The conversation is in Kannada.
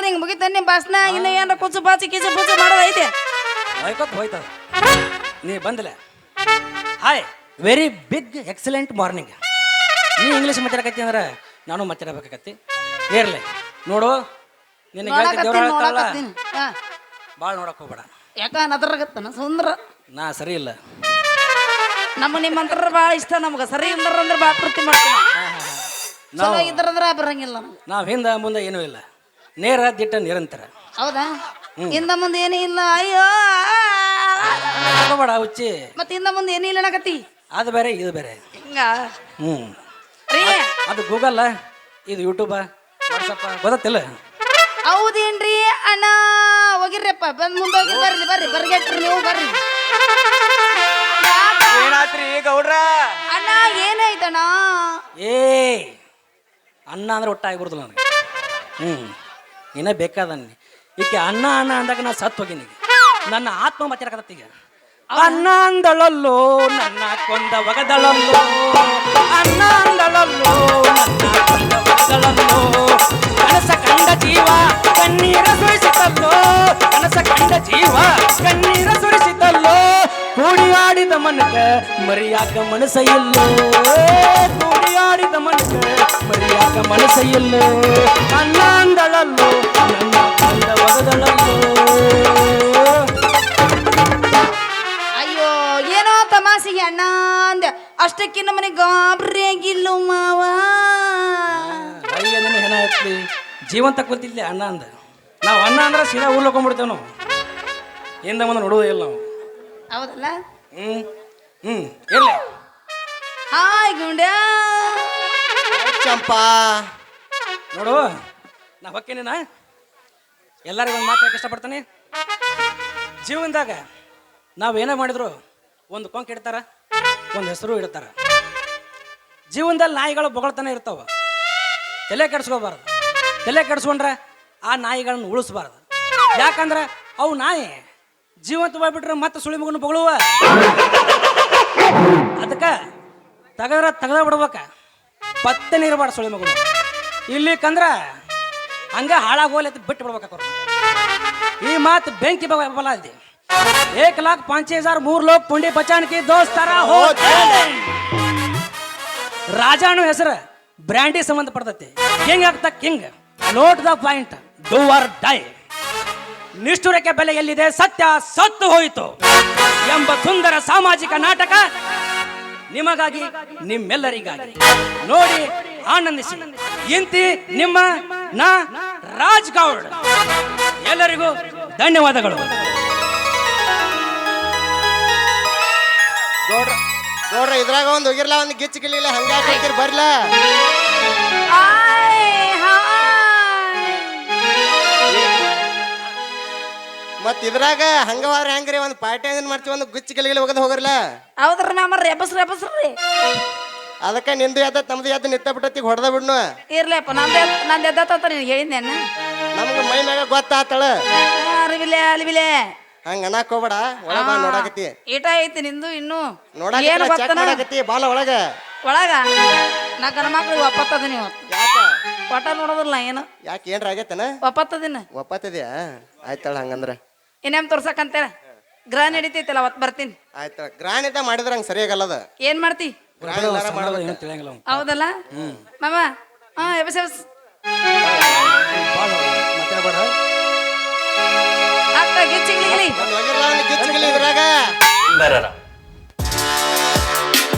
ಮಾರ್ನಿಂಗ್ ಮುಗಿತ ನಿಮ್ಮ ಭಾಷಣ ಇನ್ನ ಏನಾರ ಕುಚು ಬಾಚಿ ಕಿಚು ಪುಚು ಮಾಡೋದು ಐತೆ. ಹೋಯ್ಕೊತ್ ಹೋಯ್ತದ ನೀ ಬಂದ್ಲೆ. Hi very big excellent morning ನೀ ಇಂಗ್ಲೀಷ್ ಮಾತಾಡಕತ್ತಿ ಅಂದ್ರೆ ನಾನು ಮಾತಾಡಬೇಕಾಗತ್ತಿ. ಏರ್ಲೆ ನೋಡು ನಿನಗೆ ಭಾಳ ನೋಡಕ್ ಹೋಗ್ಬೇಡ. ಯಾಕ ನದ್ರಗತ್ತನ ಸುಂದ್ರ? ನಾ ಸರಿ ಇಲ್ಲ. ನಮ್ಮ ನಿಮ್ಮಂತರ ಭಾಳ ಇಷ್ಟ ನಮ್ಗೆ ಸರಿ ಇಲ್ದ್ರ ಅಂದ್ರೆ ಭಾಳ ಪ್ರೀತಿ ಮಾಡ್ತೀನಿ. ಇದ್ರಂದ್ರೆ ಬರಂಗಿಲ್ಲ ನಾವು ಹಿಂದೆ ಮುಂದೆ ಏನೂ ಇಲ್ಲ. ನೇರ ದಿಟ್ಟ ನಿರಂತರ. ಹೌದಾ? ಇಂದ ಮುಂದೆ ಏನೂ ಇಲ್ಲ ಅಯ್ಯೋ! ಹೋಗಬೇಡ ಹುಚ್ಚಿ. ಮತ್ತೆ ಇಂದ ಮುಂದೆ ಏನೂ ಇಲ್ಲ ಅನ್ನಕತ್ತಿ ಅದು ಬೇರೆ ಇದು ಬೇರೆ. ಹಿಂಗ? ಹ್ಞೂ ರೀ? ಅದು ಗೂಗಲ್ ಇದು ಯೂಟ್ಯೂಬ್ ವಾಟ್ಸಪ್ಪ ಗೊತ್ತಿಲ್ಲ ಹೌದೇನ್ರಿ ಅಣ್ಣ? ಹೋಗಿರ್ರಪ್ಪ ಬಂದ್ ಮುಂದೆ ಹೋಗಿ ಬರ್ರಿ ಬರ್ರಿ ಬರ್ಗೆಟ್ರಿ ನೀವು ಬರ್ರಿ? ಏನಾತ್ರಿ ಗೌಡ್ರ? ಅಣ್ಣ ಏನಾಯ್ತಣ್ಣ? ಏ ಅನ್ನ ಅಂದ್ರೆ ಒಟ್ಟಾಗಿ ಆಗಿಬಿಡ್ದು ನನಗೆ. ಹ್ಞೂ ಇನ್ನೇ ಬೇಕಾದನ್ನಿ. ಈಕೆ ಅನ್ನ ಅನ್ನ ಅಂದಾಗ ನಾ ಸತ್ತು ಹೋಗಿನಿ ನನ್ನ ಆತ್ಮ ಮಾತಾಡಕತ್ತ ಈಗ. ಅನ್ನ ಅಂದಳಲ್ಲೋ, ನನ್ನ ಕೊಂದ ಒಗದಳಲ್ಲೋ. ಅನ್ನ ಅಂದಳಲ್ಲೋ, ನನ್ನ ಕೊಂದ ಒಗದಳಲ್ಲೋ. ಕನಸ ಕಂಡ ಜೀವ ಕಣ್ಣೀರ ಸುರಿಸಿತಲ್ಲೋ. ಕನಸ ಕಂಡ ಜೀವ ಕಣ್ಣೀರ ಸುರಿಸಿತಲ್ಲೋ. ಆಡಿದ ಮನಕ ಮರಿಯಾಕ ಮನಸ ಇಲ್ಲೋ. ಕೂಡಿ ಆಡಿದ ಮನಕ ಮರಿಯಾಕ ಮನಸ ಇಲ್ಲೋ. ಅಷ್ಟಕ್ಕೆ ನಮ್ಮನೆ ಗಾಬ್ರಿ ಆಗಿಲ್ಲ ಮಾವ. ಅಯ್ಯ ನನ್ನ ಹೆಣ ಎತ್ಲಿ ಜೀವಂತ ಕೂತಿದ್ಲೆ ಅಣ್ಣ ಅಂದ. ನಾವು ಅಣ್ಣ ಅಂದ್ರೆ ಸೀದಾ ಉರ್ಲಕೊಂಡ್ಬಿಡ್ತೇವೆ ನಾವು. ಹಿಂದೆ ಮುಂದೆ ನೋಡೋದೇ ಇಲ್ಲ ನಾವು. ಹೌದಲ್ಲ? ಹ್ಞೂ ಹ್ಞೂ ಇಲ್ಲ ಹಾಯ್ ಗುಂಡ್ಯಾ. ಚಂಪಾ. ನೋಡು ನಾ ಹೊಕ್ಕೇನೆ ನಾ ಎಲ್ಲರಿಗೂ ಒಂದು ಮಾತು ಇಷ್ಟಪಡ್ತಾನೆ. ಜೀವನದಾಗ ನಾವು ಏನೇ ಮಾಡಿದ್ರು ಒಂದು ಕೊಂಕ್ ಇಡ್ತಾರ? ಒಂದು ಹೆಸರು ಇಡ್ತಾರೆ. ಜೀವನದಲ್ಲಿ ನಾಯಿಗಳು ಬೊಗಳ್ತಾನೆ ಇರ್ತಾವ. ತಲೆ ಕೆಡಿಸ್ಕೋಬಾರ್ದು. ತಲೆ ಕೆಡಿಸ್ಕೊಂಡ್ರೆ ಆ ನಾಯಿಗಳನ್ನ ಉಳಿಸ್ಬಾರ್ದು. ಯಾಕಂದ್ರೆ ಅವು ನಾಯಿ ಜೀವಂತವಾಗಿಬಿಟ್ರೆ ಮತ್ತೆ ಸುಳಿ ಮಗನ ಬೊಗಳುವ. ಅದಕ್ಕೆ ತೆಗದ್ರ ತಗದ ಬಿಡ್ಬೇಕ. ಪತ್ತೆ ಇರಬಾರ್ದು ಸುಳಿ ಇಲ್ಲಿ ಕಂದ್ರ ಹಂಗೆ ಹಾಳಾಗೋಲೆ ಬಿಟ್ಟು ಬಿಡ್ಬೇಕು ಈ ಮಾತು ಬೆಂಕಿ ಬಲ ಇದೆ ಲಾಖ ಪಾಂಚ್ ಹಜಾರ್ ಮೂರ್ ಲೋಕ್ ಪುಂಡಿ ಬಚಾನ್ ಕಿ ದೋಸ್ತರ ಹೋತೆ ರಾಜಾನು ಹೆಸರು ಬ್ರ್ಯಾಂಡಿ ಸಂಬಂಧಪಡ್ತೈತಿ ಕಿಂಗ್ ಆಗ್ತ king note the point do or die ನಿಷ್ಠುರಕ್ಕೆ ಬೆಲೆ ಎಲ್ಲಿದೆ? ಸತ್ಯ ಸತ್ತು ಹೋಯಿತು. ಎಂಬ ಸುಂದರ ಸಾಮಾಜಿಕ ನಾಟಕ ನಿಮಗಾಗಿ ನಿಮ್ಮೆಲ್ಲರಿಗಾಗಿ. ನೋಡಿ ಆನಂದಿಸಿ. ಇಂತಿ ನಿಮ್ಮ ನಾ ರಾಜ್ ಗೌಡ್. ಎಲ್ಲರಿಗೂ ಧನ್ಯವಾದಗಳು. ಗೌಡ್ರ ಇದ್ರಾಗ ಒಂದು ಹೋಗಿರ್ಲ ಒಂದು ಗಿಚ್ಚ ಗಿಲ್ಲಿಲ್ಲ ಹಂಗ ಹಾಕಿರ್ ಬರ್ಲ. ಮತ್ ಇದ್ರಾಗ ಹಂಗವಾರ ಹೆಂಗ್ರಿ ಒಂದ್ ಪಾರ್ಟಿ ಏನ್ ಮಾಡ್ತೀವಿ ಒಂದು ಗುಚ್ಚ ಗಿಲ್ಲಿಗಿಲ್ಲ ಹೋಗದ್ ಹೋಗಿರ್ಲ. ಹೌದ್ರ ನಮ್ಮ ರೆಬಸ್ ರೀ. ಅದಕ್ಕ ನಿಂದು ಎದ್ದ ನಮ್ದು ಎದ್ದು ನಿತ್ತ ಬಿಟ್ಟತಿ ಹೊಡೆದ ಬಿಡ್ನು. ಇರ್ಲಪ್ಪ ನಂದು ನಂದು ಎದ್ದತ್ತ ನಿನಗೆ ಹೇಳಿದ್ನೇನ ನಮ್ಗ ಮೈ ಮ್ಯಾಗ ಗೊತ್ತಾತಳ. ಅರಿವಿಲೆ ಅಲಿವಿಲೆ ಹಂಗ ಅನ್ನಕ್ ಹೋಗ್ಬೇಡ ಒಳಗ ಬಾ ನೋಡಾಕತಿ ಈಟ ಐತಿ ನಿಂದು ಇನ್ನು. ಏನು ನೋಡಾಕತಿ ಚೆಕ್ ಬಾಲ ಒಳಗ. ಒಳಗ? ನಾ ಗಂಡ ಮಕ್ಳಿಗೆ ಒಪ್ಪತ್ತದಿನಿ ಇವತ್ತು. ಯಾಕ? ಒಟ್ಟ ನೋಡೋದಿಲ್ಲ ಏನು? ಯಾಕೆ ಏನ್ರ ಆಗೈತನ? ಒಪ್ಪತ್ತದಿನ ಒಪ್ಪತ್ತದ್ಯಾ ಆಯ್ತಾಳ ಹಂಗಂದ್ರ. ಇನ್ನೇಮ್ ತೋರ್ಸಕ್ಕಂತೇಳ ಗ್ರಹ ನಡೀತೈತಲ್ಲ ಅವತ್ತು ಬರ್ತೀನಿ. ಆಯ್ತಳ ಗ್ರಾಣಿತ ಮಾಡಿದ್ರ ಹಂಗ ಸರಿಯಾಗಲ್ಲದ ಏನ್ ಮಾಡ್ತಿ? ಏನು ತಿಳಿಯಂಗಿಲ್ಲ ಅವ್ನು. ಹೌದಲ್ಲ? ಮಾಮ ಹಾ ಎಬಸ್ ಎಬಸ್. ಬಾಳ ಮಾತಾಡ್ಬೇಡ ಗಿಚ್ಚಿಗ್ಲಿ ಒಂದ್